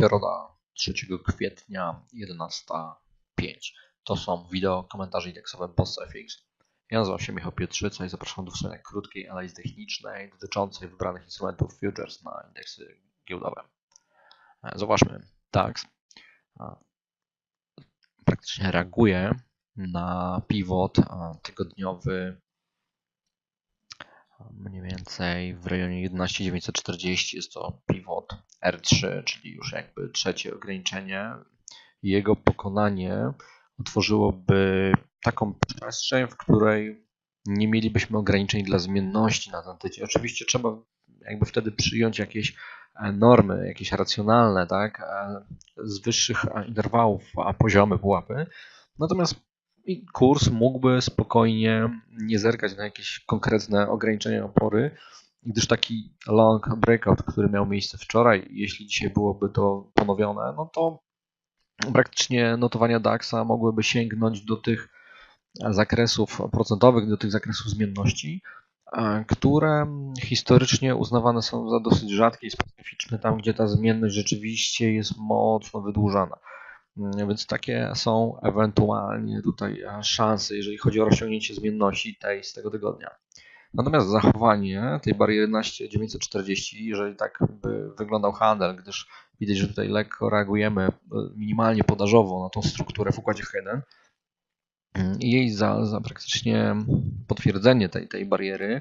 środa 3 kwietnia 11.05. To są wideo, komentarze indeksowe BossFX. Ja nazywam się Michał Pietrzyca i zapraszam do wysłuchania krótkiej analizy technicznej dotyczącej wybranych instrumentów futures na indeksy giełdowe. Zobaczmy. DAX praktycznie reaguje na pivot tygodniowy mniej więcej w rejonie 11940 jest to pivot R3, czyli już jakby trzecie ograniczenie. Jego pokonanie utworzyłoby taką przestrzeń, w której nie mielibyśmy ograniczeń dla zmienności na ten tydzień. Oczywiście trzeba jakby wtedy przyjąć jakieś e, normy, jakieś racjonalne, tak, e, z wyższych interwałów, a poziomy pułapy. Natomiast kurs mógłby spokojnie nie zerkać na jakieś konkretne ograniczenia opory, gdyż taki long breakout, który miał miejsce wczoraj, jeśli dzisiaj byłoby to ponowione, no to praktycznie notowania DAXa mogłyby sięgnąć do tych zakresów procentowych, do tych zakresów zmienności, które historycznie uznawane są za dosyć rzadkie i specyficzne, tam gdzie ta zmienność rzeczywiście jest mocno wydłużana. Mm, więc takie są ewentualnie tutaj e, szanse, jeżeli chodzi o rozciągnięcie zmienności tej z tego tygodnia. Natomiast zachowanie tej bariery 11940, jeżeli tak by wyglądał handel, gdyż widać, że tutaj lekko reagujemy e, minimalnie podażowo na tą strukturę w układzie Hayden mm, i jej za, za praktycznie potwierdzenie tej, tej bariery,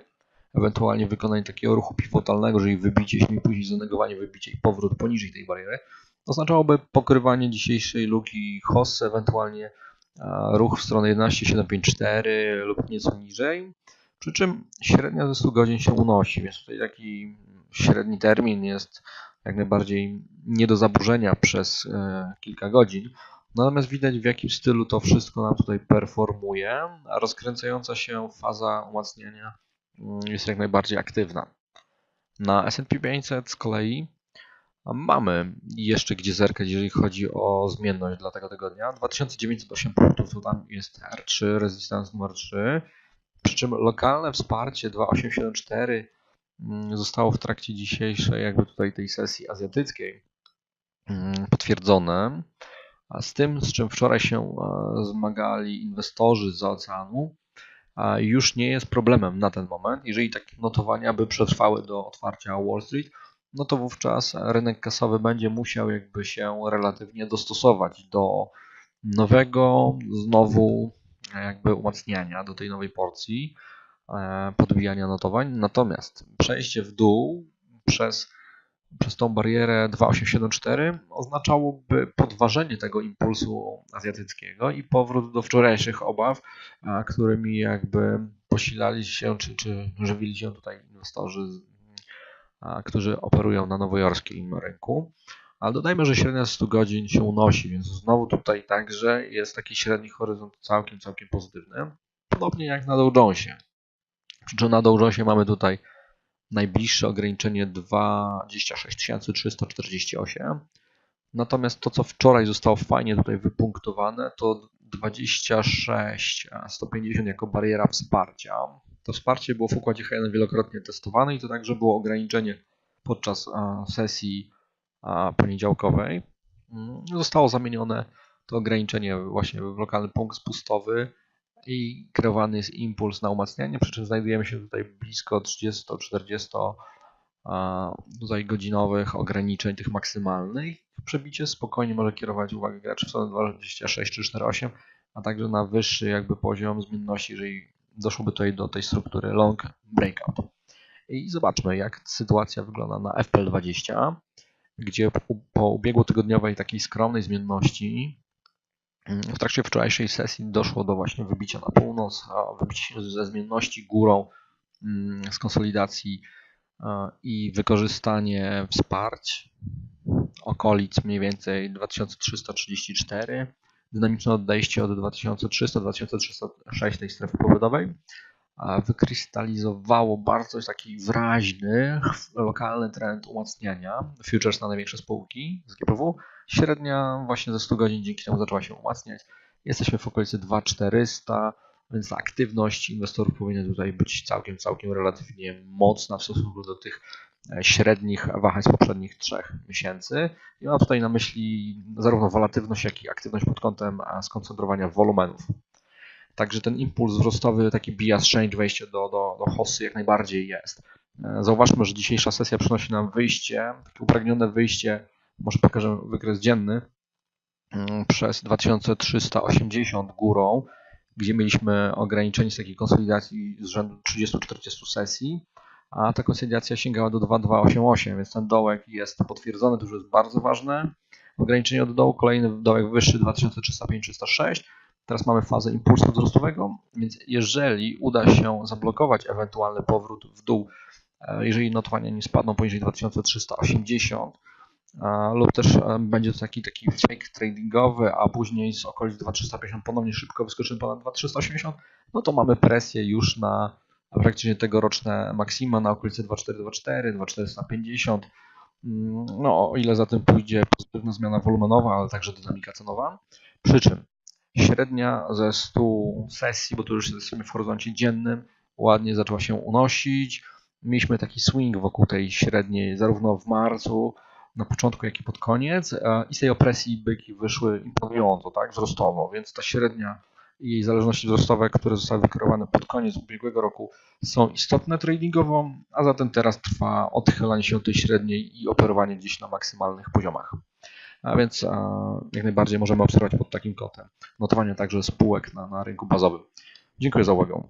ewentualnie wykonanie takiego ruchu pivotalnego, czyli wybicie, jeśli później zanegowanie, wybicie i powrót poniżej tej bariery, oznaczałoby pokrywanie dzisiejszej luki HOS, ewentualnie ruch w stronę 11754 lub nieco niżej, przy czym średnia ze 100 godzin się unosi, więc tutaj taki średni termin jest jak najbardziej nie do zaburzenia przez e, kilka godzin. Natomiast widać w jakim stylu to wszystko nam tutaj performuje, a rozkręcająca się faza umacniania mm, jest jak najbardziej aktywna. Na S&P 500 z kolei mamy jeszcze gdzie zerkać, jeżeli chodzi o zmienność dla tego tygodnia. 2908 punktów to tam jest R3, resistance numer 3. Przy czym lokalne wsparcie 2874 mm, zostało w trakcie dzisiejszej, jakby tutaj tej sesji azjatyckiej mm, potwierdzone. A z tym, z czym wczoraj się zmagali inwestorzy z oceanu, już nie jest problemem na ten moment. Jeżeli takie notowania by przetrwały do otwarcia Wall Street, no to wówczas rynek kasowy będzie musiał jakby się relatywnie dostosować do nowego znowu jakby umacniania, do tej nowej porcji e, podbijania notowań. Natomiast przejście w dół przez, przez tą barierę 2874 oznaczałoby podważenie tego impulsu azjatyckiego i powrót do wczorajszych obaw, którymi jakby posilali się, czy, czy żywili się tutaj inwestorzy którzy operują na nowojorskim rynku. Ale dodajmy, że średnia 100 godzin się unosi, więc znowu tutaj także jest taki średni horyzont całkiem, całkiem pozytywny. Podobnie jak na Dow Jonesie. Przy czym na Dow Jonesie mamy tutaj najbliższe ograniczenie 26 348. Natomiast to, co wczoraj zostało fajnie tutaj wypunktowane, to 26 150 jako bariera wsparcia. To wsparcie było w układzie HN wielokrotnie testowane i to także było ograniczenie podczas sesji poniedziałkowej. Mm, zostało zamienione to ograniczenie właśnie w lokalny punkt spustowy i kreowany jest impuls na umacnianie, przy czym znajdujemy się tutaj blisko 30-40 tutaj godzinowych ograniczeń tych maksymalnych. Przebicie spokojnie może kierować uwagę graczy w stronę 26 czy 48, a także na wyższy jakby poziom zmienności, jeżeli doszłoby tutaj do tej struktury long breakout. I zobaczmy, jak sytuacja wygląda na FPL20, gdzie po ubiegłotygodniowej takiej skromnej zmienności mm, w trakcie wczorajszej sesji doszło do właśnie wybicia na północ, a wybicie się ze zmienności górą mm, z konsolidacji i wykorzystanie wsparć okolic mniej więcej 2334 dynamiczne odejście od 2300-2306 tej strefy pogodowej wykrystalizowało bardzo taki wyraźny, lokalny trend umacniania futures na największe spółki z GPW. Średnia właśnie ze 100 godzin dzięki temu zaczęła się umacniać. Jesteśmy w okolicy 2400, więc aktywność inwestorów powinna tutaj być całkiem, całkiem relatywnie mocna w stosunku do tych e, średnich wahań z poprzednich trzech miesięcy. I mam tutaj na myśli zarówno wolatywność, jak i aktywność pod kątem skoncentrowania wolumenów. Także ten impuls wzrostowy, taki bias change, wejście do, do, do hossy jak najbardziej jest. E, Zauważmy, że dzisiejsza sesja przynosi nam wyjście, takie upragnione wyjście, może pokażę wykres dzienny, mm, przez 2380 górą, gdzie mieliśmy ograniczenie z takiej konsolidacji z rzędu 30-40 sesji, a ta konsolidacja sięgała do 2288, więc ten dołek jest potwierdzony, to już jest bardzo ważne. Ograniczenie od dołu, kolejny dołek wyższy 2305-306. Teraz mamy fazę impulsu wzrostowego, więc jeżeli uda się zablokować ewentualny powrót w dół, e, jeżeli notowania nie spadną poniżej 2380, e, lub też e, będzie to taki, taki fake tradingowy, a później z okolic 2350 ponownie szybko wyskoczymy ponad 2380, no to mamy presję już na praktycznie tegoroczne maksima na okolice 2424, 2450. Mm, No, o ile za tym pójdzie pozytywna zmiana wolumenowa, ale także dynamika cenowa. Przy czym średnia ze 100 sesji, bo tu już jesteśmy w horyzoncie dziennym, ładnie zaczęła się unosić. Mieliśmy taki swing wokół tej średniej, zarówno w marcu, na początku, jak i pod koniec. I z tej opresji byki wyszły imponująco, tak, wzrostowo, więc ta średnia i jej zależności wzrostowe, które zostały wykreowane pod koniec ubiegłego roku, są istotne tradingowo, a zatem teraz trwa odchylanie się od tej średniej i operowanie gdzieś na maksymalnych poziomach. A więc jak najbardziej możemy obserwować pod takim kątem. Notowanie także spółek na, na rynku bazowym. Dziękuję za uwagę.